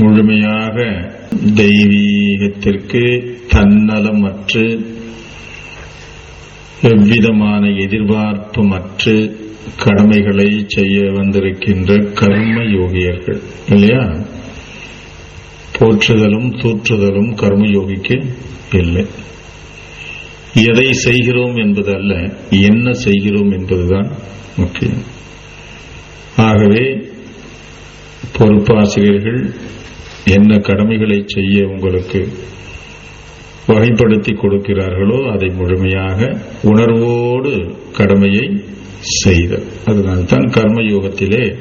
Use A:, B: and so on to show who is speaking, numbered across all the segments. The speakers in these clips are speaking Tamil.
A: முழுமையாக தெய்வீகத்திற்கு தன்னலமற்று எவ்விதமான எதிர்பார்ப்புமற்று கடமைகளை செய்ய வந்திருக்கின்ற கர்ம யோகியர்கள் இல்லையா? போற்றுதலும் தூற்றுதலும் கர்மயோகிக்கு இல்லை. எதை செய்கிறோம் என்பது அல்ல என்ன செய்கிறோம் என்பதுதான் முக்கியம். ஆகவே பொறுப்பாசிரியர்கள் என்ன கடமைகளை செய்ய உங்களுக்கு வகைப்படுத்தி கொடுக்கிறார்களோ அதை முழுமையாக உணர்வோடு கடமையை செய்தல் அதனால்தான் கர்மயோகத்திலே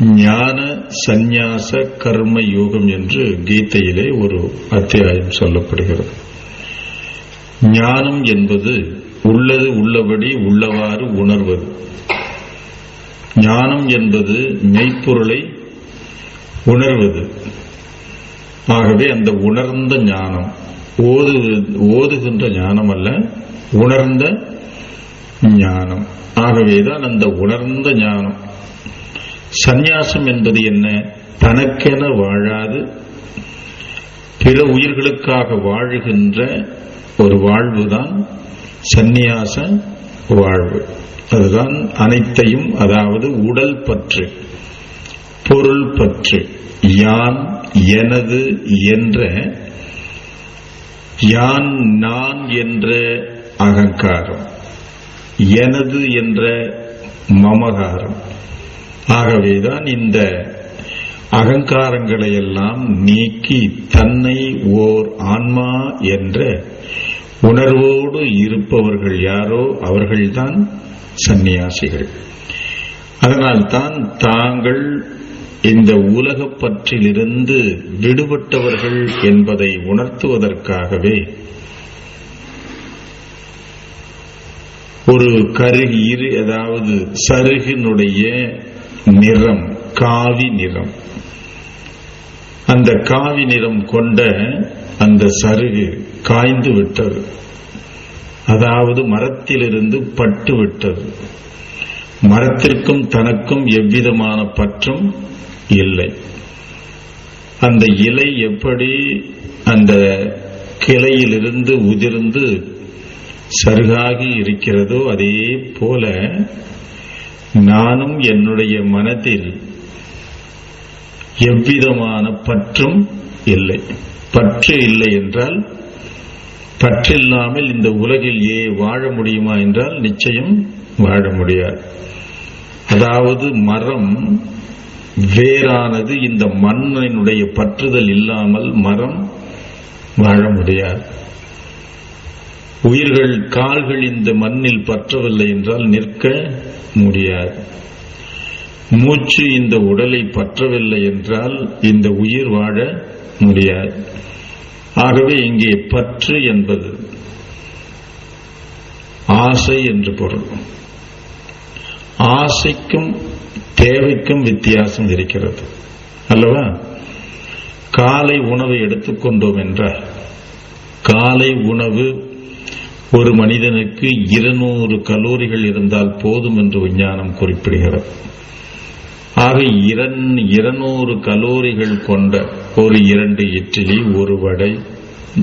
A: ஞான சந்நியாச கர்ம யோகம் என்று கீதையிலே ஒரு அத்தியாயம் சொல்லப்படுகிறது. ஞானம் என்பது உள்ளது உள்ளபடி உள்ளவாறு உணர்வது. ஞானம் என்பது மெய்ப்பொருளை உணர்வது. ஆகவே அந்த உணர்ந்த ஞானம் ஓது ஓதுகின்ற ஞானம் அல்ல உணர்ந்த ஞானம். ஆகவேதான் அந்த உணர்ந்த ஞானம். சந்நியாசம் என்பது என்ன? தனக்கென வாழாது பிற உயிர்களுக்காக வாழுகின்ற ஒரு வாழ்வுதான் சந்நியாச வாழ்வு. அதுதான் அனைத்தையும் அதாவது உடல் பற்று. பொருள் பற்று. யான் எனது என்ற யான் நான் என்ற அகங்காரம். எனது என்ற மமகாரம். ஆகவேதான் இந்த அகங்காரங்களை எல்லாம் நீக்கி தன்னை ஓர் ஆன்மா என்ற உணர்வோடு இருப்பவர்கள் யாரோ அவர்கள்தான் சந்நியாசிகள். அதனால்தான் தாங்கள் இந்த உலகப் பற்றிலிருந்து விடுபட்டவர்கள் என்பதை உணர்த்துவதற்காகவே ஒரு கருகு இரு அதாவது சருகினுடைய நிறம் காவி நிறம். அந்த காவி நிறம் கொண்ட அந்த சருகு காய்ந்து விட்டது. அதாவது மரத்திலிருந்து பட்டு விட்டது. மரத்திற்கும் தனக்கும் எவ்விதமான பற்றும் இல்லை. அந்த இலை எப்படி அந்த கிளையிலிருந்து உதிர்ந்து சருகாகி இருக்கிறதோ அதே போல நானும் என்னுடைய மனதில் எவ்விதமான பற்றும் இல்லை. பற்று இல்லை என்றால் பற்றில்லாமல் இந்த உலகில் ஏ வாழ முடியுமா என்றால் நிச்சயம் வாழ முடியாது. அதாவது மரம் வேறானது இந்த மண்ணினுடைய பற்றுதல் இல்லாமல் மரம் வாழ முடியாது. உயிர்கள் கால்கள் இந்த மண்ணில் பற்றவில்லை என்றால் நிற்க முடியாது. மூச்சு இந்த உடலை பற்றவில்லை என்றால் இந்த உயிர் வாழ முடியாது. ஆகவே இங்கே பற்று என்பது ஆசை என்று பொருள். ஆசைக்கும் தேவைக்கும் வித்தியாசம் இருக்கிறது. அல்லவா? காலை உணவை எடுத்துக்கொண்டோம் என்றால் காலை உணவு ஒரு மனிதனுக்கு இருநூறு கலோரிகள் இருந்தால் போதும் என்று விஞ்ஞானம் குறிப்பிடுகிறது. ஆக இருநூறு கலோரிகள் கொண்ட ஒரு இரண்டு இட்லி ஒரு வடை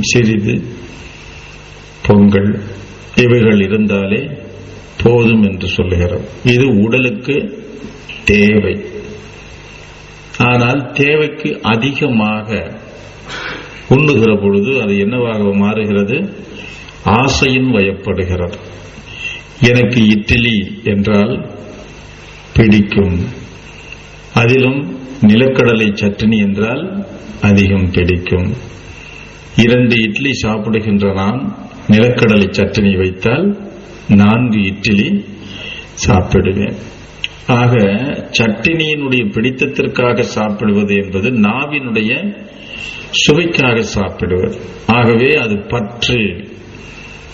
A: சிறிது பொங்கல் இவைகள் இருந்தாலே போதும் என்று சொல்லுகிறது. இது உடலுக்கு தேவை. ஆனால் தேவைக்கு அதிகமாக உண்ணுகிற பொழுது அது என்னவாக மாறுகிறது? ஆசையின் வயப்படுகிறது. எனக்கு இட்லி என்றால் பிடிக்கும். அதிலும் நிலக்கடலை சட்னி என்றால் அதிகம் பிடிக்கும். இரண்டு இட்லி சாப்பிடுகின்ற நான் நிலக்கடலை சட்னி வைத்தால் நான்கு இட்லி சாப்பிடுவேன். ஆக சட்டினியினுடைய பிடித்தத்திற்காக சாப்பிடுவது என்பது நாவினுடைய சுவைக்காக சாப்பிடுவது. ஆகவே அது பற்று.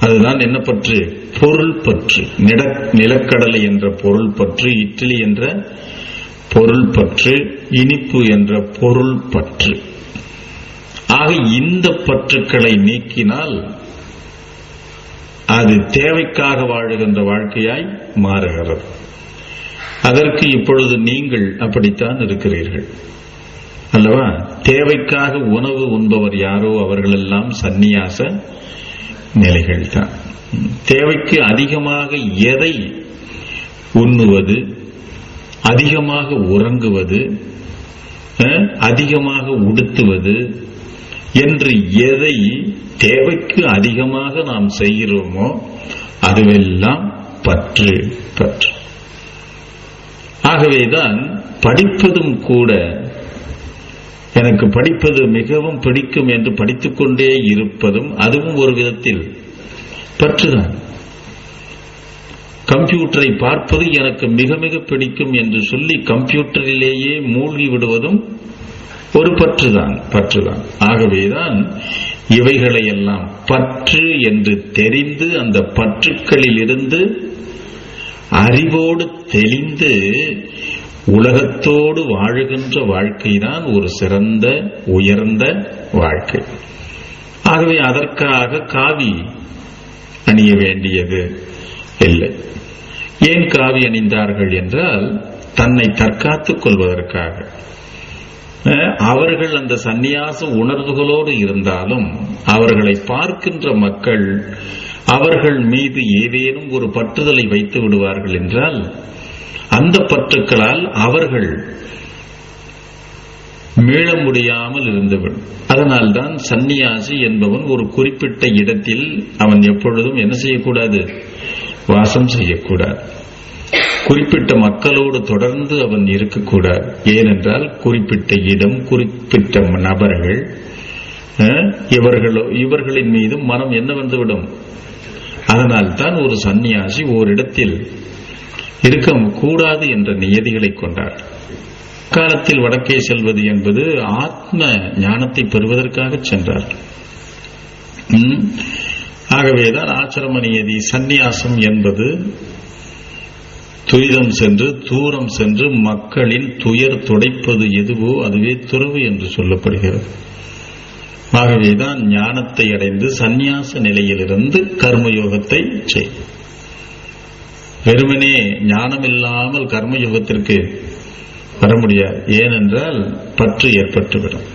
A: அதுதான் என்ன பற்று? பொருள் பற்று. நிலக்கடலை என்ற பொருள் பற்று இட்லி என்ற பொருள் பற்று இனிப்பு என்ற பொருள் பற்று. ஆக இந்த பற்றுக்களை நீக்கினால் அது தேவைக்காக வாழுகின்ற வாழ்க்கையாய் மாறுகிறது. அதற்கு இப்பொழுது நீங்கள் அப்படித்தான் இருக்கிறீர்கள். அல்லவா? தேவைக்காக உணவு உண்பவர் யாரோ அவர்களெல்லாம் சந்நியாச நிலைகள் தான் தேவைக்கு அதிகமாக எதை உண்ணுவது அதிகமாக உறங்குவது அதிகமாக உடுத்துவது என்று எதை தேவைக்கு அதிகமாக நாம் செய்கிறோமோ அதுவெல்லாம் பற்று பற்று. ஆகவேதான் படிப்பதும் கூட எனக்கு படிப்பது மிகவும் பிடிக்கும் என்று படித்துக்கொண்டே இருப்பதும் அதுவும் ஒரு விதத்தில். பற்றுதான். கம்ப்யூட்டரை பார்ப்பது எனக்கு மிக மிக பிடிக்கும் என்று சொல்லி கம்ப்யூட்டரிலேயே மூழ்கி விடுவதும் ஒரு பற்றுதான் பற்றுதான். ஆகவேதான் இவைகளை எல்லாம் பற்று என்று தெரிந்து அந்த பற்றுக்களில் இருந்து அறிவோடு தெளிந்து உலகத்தோடு வாழுகின்ற வாழ்க்கைதான் ஒரு சிறந்த உயர்ந்த வாழ்க்கை. ஆகவே அதற்காக காவி அணிய வேண்டியது இல்லை. ஏன் காவி அணிந்தார்கள் என்றால் தன்னை தற்காத்துக் கொள்வதற்காக. அவர்கள் அந்த சந்நியாச உணர்வுகளோடு இருந்தாலும் அவர்களை பார்க்கின்ற மக்கள் அவர்கள் மீது ஏதேனும் ஒரு பற்றுதலை வைத்து விடுவார்கள் என்றால் அந்த பற்றுக்களால் அவர்கள் மீள முடியாமல் இருந்துவிடும். அதனால்தான் சந்நியாசி என்பவன் ஒரு குறிப்பிட்ட இடத்தில் அவன் எப்பொழுதும் என்ன செய்யக்கூடாது? வாசம் செய்யக்கூடாது. குறிப்பிட்ட மக்களோடு தொடர்ந்து அவன் இருக்கக்கூடாது. ஏனென்றால் குறிப்பிட்ட இடம் குறிப்பிட்ட நபர்கள் இவர்களோ இவர்களின் மீது மனம் என்ன வந்துவிடும்? அதனால் தான் ஒரு சந்நியாசி ஓரிடத்தில் இருக்க கூடாது என்ற நியதிகளை கொண்டார். காலத்தில் வடக்கே செல்வது என்பது ஆத்ம ஞானத்தை பெறுவதற்காக சென்றார். ம். ஆகவேதான் ஆசிரம நியதி சந்நியாசம் என்பது துரிதம் சென்று தூரம் சென்று மக்களின் துயர் துடைப்பது எதுவோ அதுவே துறவு என்று சொல்லப்படுகிறது. ஆகவேதான் ஞானத்தை அடைந்து சந்நியாச நிலையிலிருந்து கர்மயோகத்தை செய். வெறுமனே ஞானம் இல்லாமல் கர்மயோகத்திற்கு வர முடியாது. ஏனென்றால் பற்று ஏற்பட்டுவிடும்.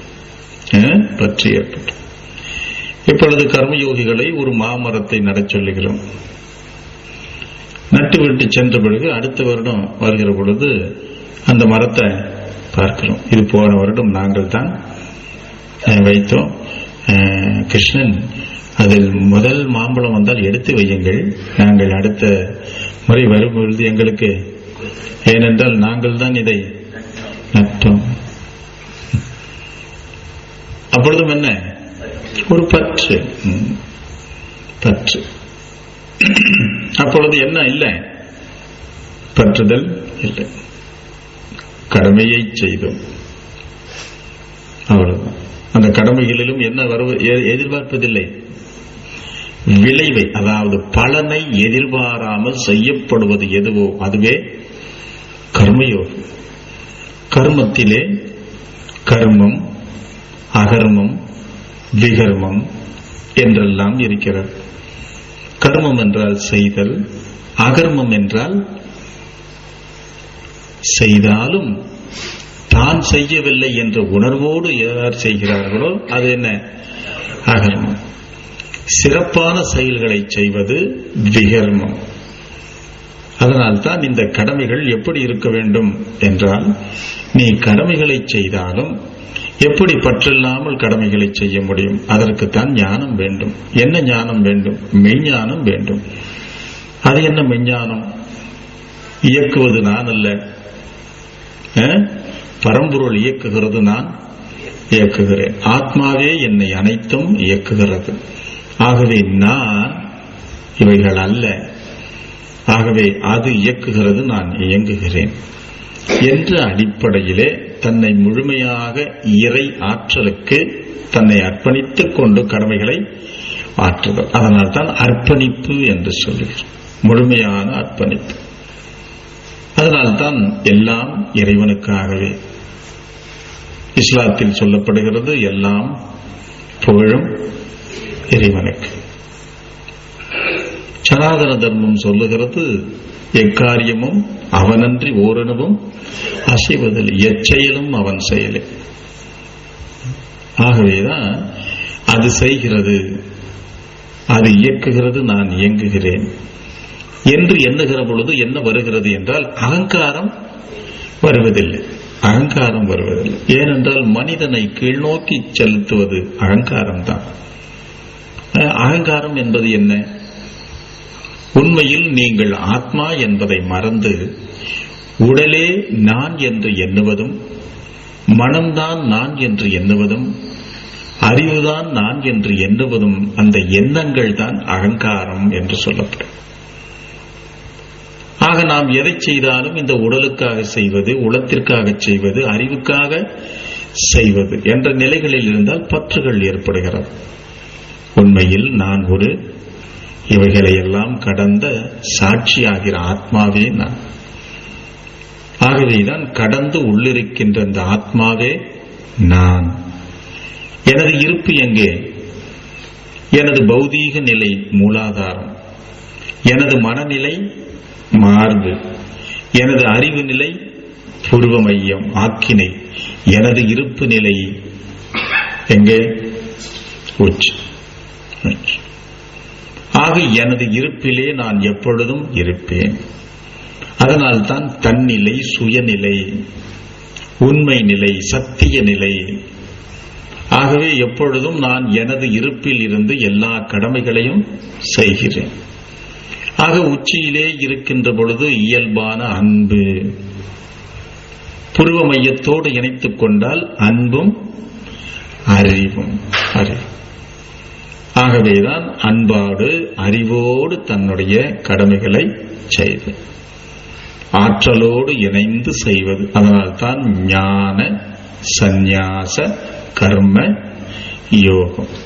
A: பற்று ஏற்பட்டு இப்பொழுது கர்மயோகிகளை ஒரு மாமரத்தை நடச் சொல்லுகிறோம். நட்டுவிட்டு சென்ற பிறகு அடுத்த வருடம் வருகிற பொழுது அந்த மரத்தை பார்க்கிறோம். இது போன வருடம் நாங்கள் தான் வைத்தோம். கிருஷ்ணன் அதில் முதல் மாம்பழம் வந்தால் எடுத்து வையுங்கள். நாங்கள் அடுத்த முறை வரும்பொழுது எங்களுக்கு ஏனென்றால் நாங்கள் தான் இதை நட்டோம். அப்பொழுதும் என்ன? ஒரு பற்று. பற்று. அப்பொழுது என்ன? இல்லை. பற்றுதல் இல்லை. கடமையை செய்தோம். அவ்வளவுதான். அந்த கடமைகளிலும் என்ன வருவ எ- எதிர்பார்ப்பதில்லை. விளைவை அதாவது பலனை எதிர்பாராமல் செய்யப்படுவது எதுவோ அதுவே கர்மயோகம் கர்மத்திலே கர்மம் அகர்மம் விகர்மம் என்றெல்லாம் இருக்கிறது. கர்மம் என்றால் செய்தல் அகர்மம் என்றால் செய்தாலும் தான் செய்யவில்லை என்ற உணர்வோடு யார் செய்கிறார்களோ அது என்ன? அகர்மம் சிறப்பான செயல்களை செய்வது விகர்மம். அதனால்தான் இந்த கடமைகள் எப்படி இருக்க வேண்டும் என்றால் நீ கடமைகளை செய்தாலும் எப்படி பற்றில்லாமல் கடமைகளை செய்ய முடியும்? அதற்குத்தான் ஞானம் வேண்டும். என்ன ஞானம் வேண்டும்? மெய்ஞானம் வேண்டும். அது என்ன மெய்ஞானம்? இயக்குவது நான் அல்ல. பரம்பொருள் இயக்குகிறது நான் இயக்குகிறேன். ஆத்மாவே என்னை அனைத்தும் இயக்குகிறது. ஆகவே நான் இவைகள் அல்ல. ஆகவே அது இயக்குகிறது நான் இயங்குகிறேன். என்ற அடிப்படையிலே தன்னை முழுமையாக இறை ஆற்றலுக்கு தன்னை அர்ப்பணித்துக் கொண்டு கடமைகளை ஆற்றுதல் அதனால் தான் அர்ப்பணிப்பு என்று சொல்லுகிறோம். முழுமையான அர்ப்பணிப்பு. அதனால்தான் எல்லாம் இறைவனுக்காகவே இஸ்லாத்தில் சொல்லப்படுகிறது எல்லாம் புகழும் இறைவனுக்கு. சனாதன தர்மம் சொல்லுகிறது எக்காரியமும் அவனன்றி ஓரணுவும் அசைவதில் எச்செயலும் அவன் செயலே. ஆகவேதான் அது செய்கிறது அது இயக்குகிறது நான் இயங்குகிறேன். என்று எண்ணுகிற பொழுது என்ன வருகிறது என்றால் அகங்காரம் வருவதில்லை. அகங்காரம் வருவதில்லை ஏனென்றால் மனிதனை கீழ்நோக்கி செலுத்துவது அகங்காரம் தான் அகங்காரம் என்பது என்ன? உண்மையில் நீங்கள் ஆத்மா என்பதை மறந்து உடலே நான் என்று எண்ணுவதும் மனம்தான் நான் என்று எண்ணுவதும் அறிவுதான் நான் என்று எண்ணுவதும் அந்த எண்ணங்கள் தான் அகங்காரம் என்று சொல்லப்படும். ஆக நாம் எதை செய்தாலும் இந்த உடலுக்காக செய்வது உளத்திற்காக செய்வது அறிவுக்காக செய்வது என்ற நிலைகளில் இருந்தால் பற்றுகள் ஏற்படுகிறது. உண்மையில் நான் ஒரு இவைகளை எல்லாம் கடந்த சாட்சியாகிற ஆத்மாவே நான். ஆகவேதான் கடந்து உள்ளிருக்கின்ற அந்த ஆத்மாவே நான். எனது இருப்பு எங்கே? எனது பௌதீக நிலை மூலாதாரம். எனது மனநிலை மார்பு எனது அறிவு நிலை பூர்வ மையம் ஆக்கினை. எனது இருப்பு நிலை எங்கே உச்சி ஆக எனது இருப்பிலே நான் எப்பொழுதும் இருப்பேன். அதனால்தான் தன்னிலை சுயநிலை உண்மை நிலை சத்திய நிலை ஆகவே எப்பொழுதும் நான் எனது இருப்பில் இருந்து எல்லா கடமைகளையும் செய்கிறேன். ஆக உச்சியிலே இருக்கின்ற பொழுது இயல்பான அன்பு. புருவ மையத்தோடு இணைத்துக் கொண்டால் அன்பும் அறிவும். அறிவு ஆகவேதான் அன்பாடு அறிவோடு தன்னுடைய கடமைகளை செய்து ஆற்றலோடு இணைந்து செய்வது. அதனால்தான் ஞான சந்நியாச கர்ம யோகம்.